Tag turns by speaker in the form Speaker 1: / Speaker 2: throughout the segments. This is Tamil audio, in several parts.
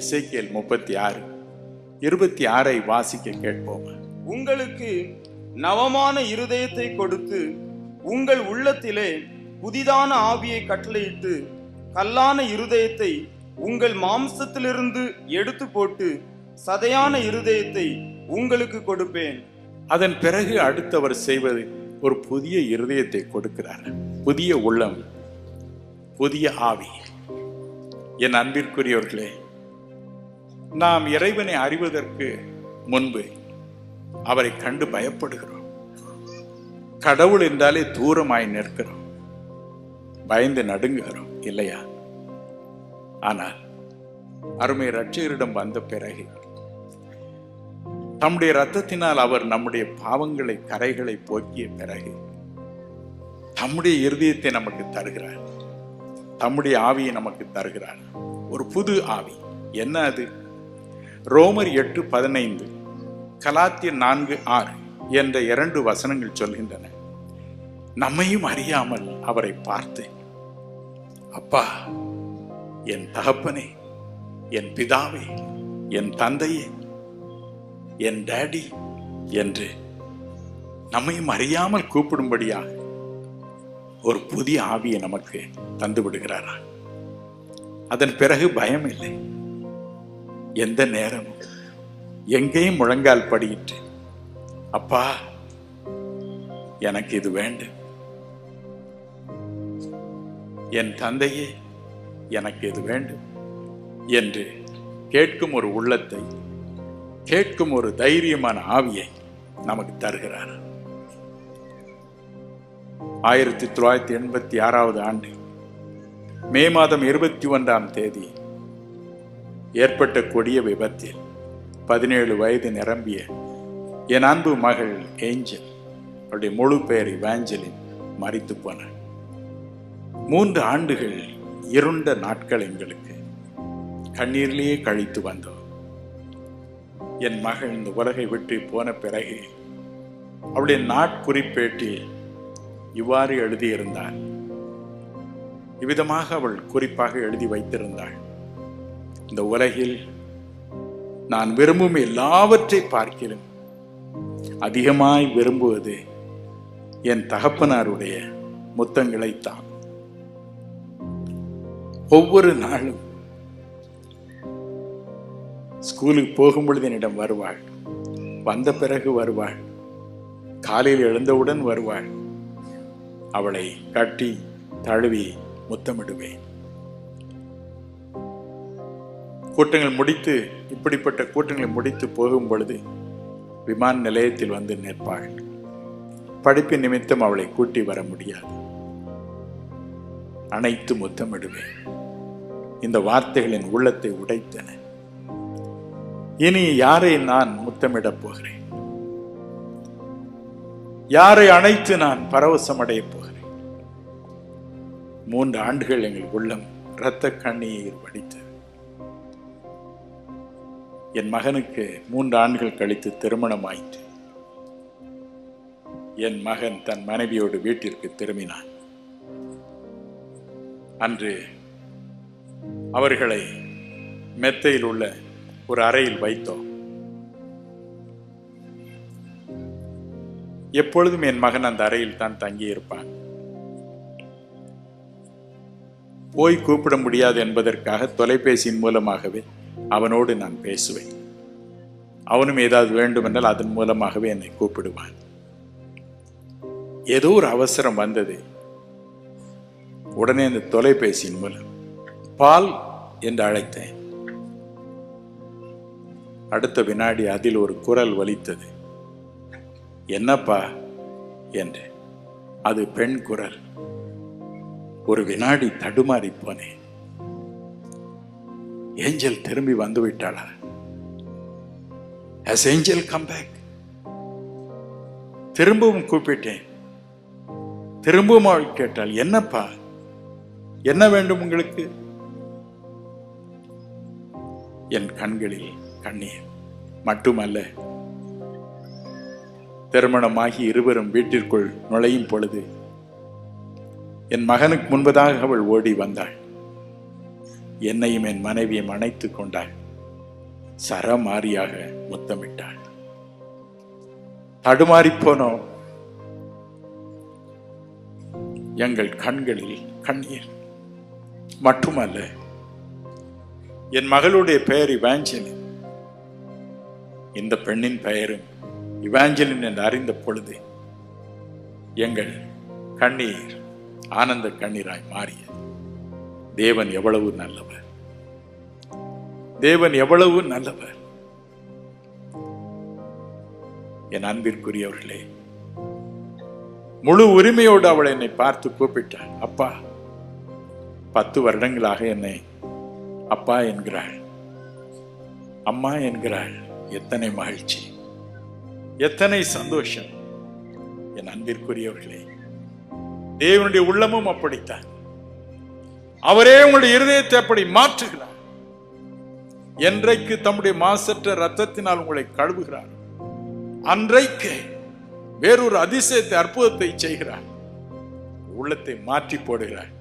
Speaker 1: எசேக்கியேல் முப்பத்தி ஆறு இருபத்தி ஆறை வாசிக்க கேட்போம்.
Speaker 2: உங்களுக்கு நவமான இருதயத்தை கொடுத்து உங்கள் உள்ளத்திலே புதிதான ஆவியை கட்டளையிட்டு கல்லான இருதயத்தை உங்கள் மாம்சத்திலிருந்து எடுத்து போட்டு சதையான இருதயத்தை உங்களுக்கு கொடுப்பேன்.
Speaker 1: அதன் பிறகு அடுத்தவர் செய்வது ஒரு புதிய இருதயத்தை கொடுக்கிறார். புதிய உள்ளம் புதிய ஆவி. என் அன்பிற்குரியவர்களே நாம் இறைவனை அறிவதற்கு முன்பு அவரை கண்டு பயப்படுகிறோம். கடவுள் என்றாலே தூரமாய் நிற்கிறோம். பயந்து நடுங்குகிறோம் இல்லையா? ஆனால் அருமை ரட்சகரிடம் வந்த பிறகு தம்முடைய ரத்தத்தினால் அவர் நம்முடைய பாவங்களை கரைகளை போக்கிய பிறகு தம்முடைய இருதயத்தை நமக்கு தருகிறார். தம்முடைய ஆவியை நமக்கு தருகிறார். ஒரு புது ஆவி. என்ன அது? ரோமர் எட்டு பதினைந்து கலாத்திய நான்கு ஆறு என்ற இரண்டு வசனங்கள் சொல்கின்றன. நம்மையும் அறியாமல் அவரை பார்த்து அப்பா என் தகப்பனே என் பிதாவே என் தந்தையே என் டேடி என்று நம்மையும் அறியாமல் கூப்பிடும்படியாக ஒரு புதிய ஆவியை நமக்கு தந்து விடுகிறாரா அதன் பிறகு பயம் இல்லை எந்த நேரமும். எங்கேயும் முழங்கால் படியிட்டு அப்பா எனக்கு இது வேண்டும். என் தந்தையே எனக்கு இது வேண்டும். என்று கேட்கும் ஒரு உள்ளத்தை கேட்கும் ஒரு தைரியமான ஆவியை நமக்கு தருகிறார். ஆயிரத்தி தொள்ளாயிரத்தி எண்பத்தி ஆறாவது ஆண்டு மே மாதம் இருபத்தி ஒன்றாம் தேதி ஏற்பட்ட கொடிய விபத்தில் பதினேழு வயது நிரம்பிய என் அன்பு மகள் ஏஞ்சல் அவருடைய முழு பெயர் இவாஞ்சலின் மறித்து போனார். மூன்று ஆண்டுகள் இருண்ட நாட்கள் எங்களுக்கு கண்ணீரிலேயே கழித்து வந்தோம். என் மகள் இந்த உலகை விட்டு போன பிறகு அவளுடைய நாட்குறிப்பேட்டில் இவ்வாறு எழுதியிருந்தாள். இவ்விதமாக அவள் குறிப்பாக எழுதி வைத்திருந்தாள். இந்த உலகில் நான் விரும்பும் எல்லாவற்றை பார்க்கிலும் அதிகமாய் விரும்புவது என் தகப்பனாருடைய முத்தங்களைத்தான். ஒவ்வொரு நாளும் ஸ்கூலுக்கு போகும் பொழுது என்னிடம் வருவாள். வந்த பிறகு வருவாள். காலையில் எழுந்தவுடன் வருவாள். அவளை கட்டி தழுவி முத்தமிடுவேன். கூட்டங்கள் முடித்து இப்படிப்பட்ட கூட்டங்களை முடித்து போகும் பொழுது விமான நிலையத்தில் வந்து நிற்பாள். படிப்பு நிமித்தம் அவளை கூட்டி வர முடியாது. அனைத்து முத்தமிடுவேன். இந்த வார்த்தைகளின் உள்ளத்தை உடைத்தன. இனி யாரை நான் முத்தமிடப் போகிறேன்? யாரை அணைத்து நான் பரவசமடையப் போகிறேன்? மூன்று ஆண்டுகள் எங்கள் உள்ளம் இரத்த கண்ணீர் வடித்தது. என் மகனுக்கு மூன்று ஆண்டுகள் கழித்து திருமணம் ஆயிற்று. என் மகன் தன் மனைவியோடு வீட்டிற்கு திரும்பினான். அன்று அவர்களை மெத்தையில் உள்ள ஒரு அறையில் வைத்தோம். எப்பொழுதும் என் மகன் அந்த அறையில் தான் தங்கியிருப்பான். போய் கூப்பிட முடியாது என்பதற்காக தொலைபேசியின் மூலமாகவே அவனோடு நான் பேசுவேன். அவனும் ஏதாவது வேண்டுமென்றால் அதன் மூலமாகவே என்னை கூப்பிடுவான். ஏதோ ஒரு அவசரம் வந்தது. உடனே அந்த தொலைபேசியின் மூலம் பால் என்று அழைத்தேன். அடுத்த வினாடி அதில் ஒரு குரல் வலித்தது என்னப்பா? என்று அது பெண் குரல். ஒரு வினாடி தடுமாறி போனேன். ஏஞ்சல் திரும்பி வந்து விட்டாளா? ஹஸ் ஏஞ்சல் கம் பேக் திரும்பவும் கூப்பிட்டேன். திரும்பவும் அவள் கேட்டாள் என்னப்பா? என்ன வேண்டும் உங்களுக்கு? என் கண்களில் கண்ணீர். மட்டுமல்ல திருமணமாகி இருவரும் வீட்டிற்குள் நுழையும் பொழுது என் மகனுக்கு முன்பதாக அவள் ஓடி வந்தாள். என்னையும் என் மனைவியும் அணைத்துக் கொண்டாள். சரமாரியாக முத்தமிட்டாள். தடுமாறி போனோம். எங்கள் கண்களில் கண்ணீர். மட்டுமல்ல என் மகளுடைய பெயர் இவாஞ்சலின். இந்த பெண்ணின் பெயரும் இவாஞ்சலின் என்று அறிந்த பொழுது எங்கள் கண்ணீர் ஆனந்த கண்ணீராய் மாறியது. தேவன் எவ்வளவு நல்லவர்? தேவன் எவ்வளவு நல்லவர்? என் அன்பிற்குரியவர்களே முழு உரிமையோடு அவள் என்னை பார்த்து கூப்பிட்டாள். அப்பா பத்து வருடங்களாக என்னை அப்பா என்கிறாள். அம்மா என்கிறாள். எத்தனை மகிழ்ச்சி. எத்தனை சந்தோஷம். என் அன்பிற்குரியவர்களே தேவனுடைய உள்ளமும் அப்படித்தான். அவரே உங்களுடைய இருதயத்தை அப்படி மாற்றுகிறார். என்றைக்கு தம்முடைய மாசற்ற ரத்தத்தினால் உங்களை கழுவுகிறார். அன்றைக்கு வேறொரு அதிசயத்தை அற்புதத்தை செய்கிறார். உள்ளத்தை மாற்றி போடுகிறார்.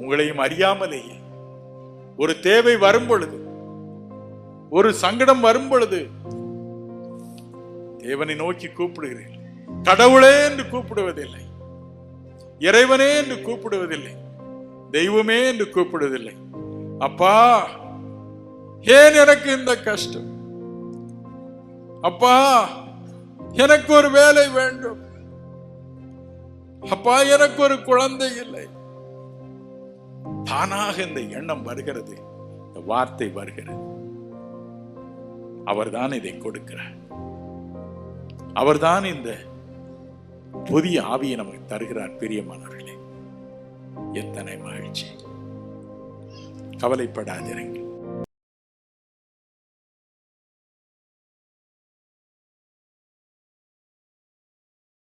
Speaker 1: உங்களையும் அறியாமலேயே. ஒரு தேவை வரும் பொழுது ஒரு சங்கடம் வரும் பொழுது தேவனை நோக்கி கூப்பிடுகிறீர்கள். கடவுளே என்று கூப்பிடுவதில்லை. இறைவனே என்று கூப்பிடுவதில்லை. தெய்வமே என்று கூப்பிடுவதில்லை. அப்பா ஏன் எனக்கு இந்த கஷ்டம்? அப்பா எனக்கு ஒரு வேலை வேண்டும். அப்பா எனக்கு ஒரு குழந்தை இல்லை. தானாக இந்த எண்ணம் வருகிறது. இந்த வார்த்தை வருகிறது. அவர்தான் இதை கொடுக்கிறார். அவர்தான் இந்த புதிய ஆவியை நமக்கு தருகிறார் பிரியமானவர்கள். எத்தனை மகிழ்ச்சி. கவலைப்படாதிருங்கள்.